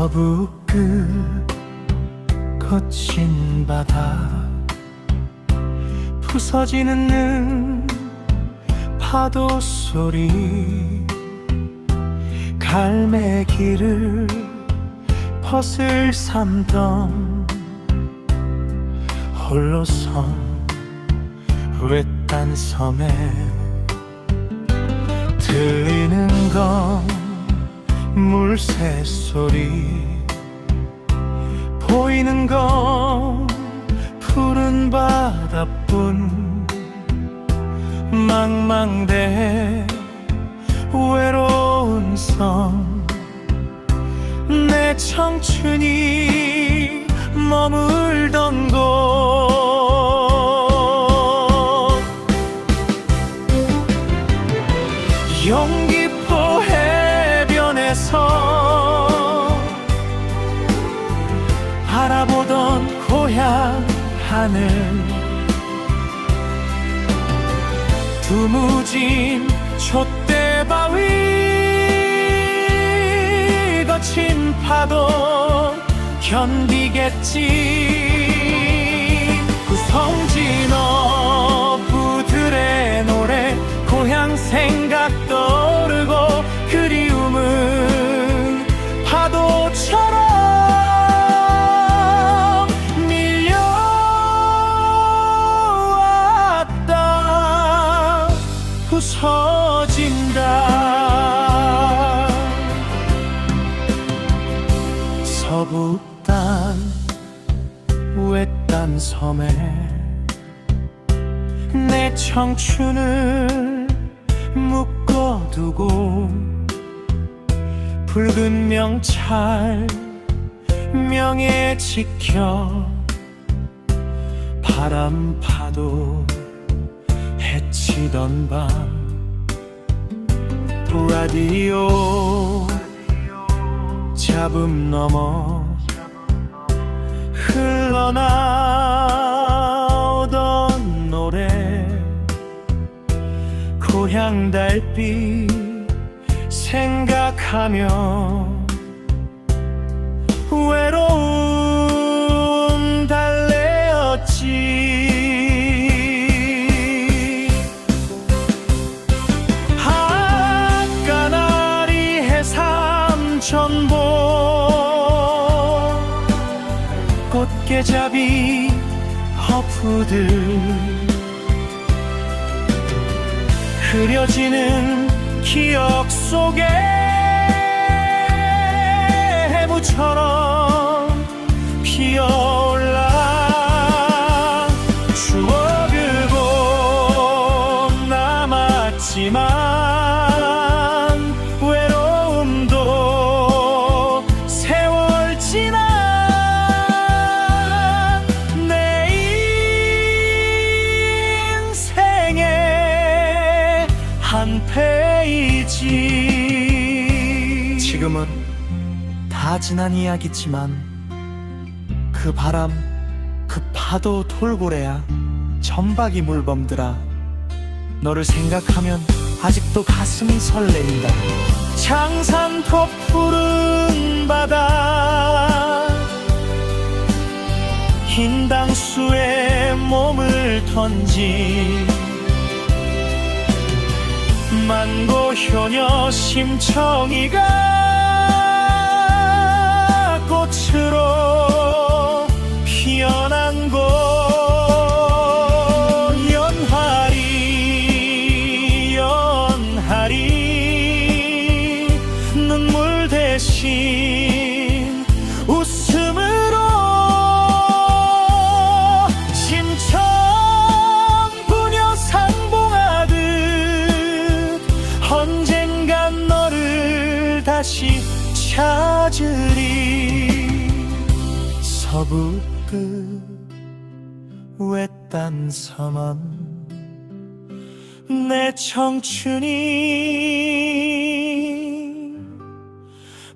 거북끝 거친 바다 부서지는 는 파도 소리 갈매기를 벗을 삼던 홀로섬 외딴 섬에 들 물 새 소리. 보이는 건 푸른 바다뿐. 망망대해 외로운 섬. 내 청춘이 머물던 곳. 용기 포 해 변에서 바라보던 고향 하늘 두무진 촛대바위 거친 파도 견디겠지 부서진다. 서북단 외딴 섬에 내 청춘을 묶어두고 붉은 명찰 명예 지켜 바람 파도 해치던 밤. 라디오 잡음 넘어 흘러나오던 노래. 고향 달빛 생각하며 전복 꽃게잡이 허프들 흐려지는 기억 속에 해무처럼 한 페이지. 지금은 다 지난 이야기지만 그 바람 그 파도 돌고래야 전박이 물범들아. 너를 생각하면 아직도 가슴이 설레인다. 장산포 푸른 바다. 흰 당수에 몸을 던진 만고 효녀 심청이가 꽃으로 피어난 곳. 연하리 연하리. 눈물 대신 찾으리. 서북끝 외딴 섬은 내 청춘이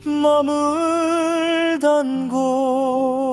머물던 곳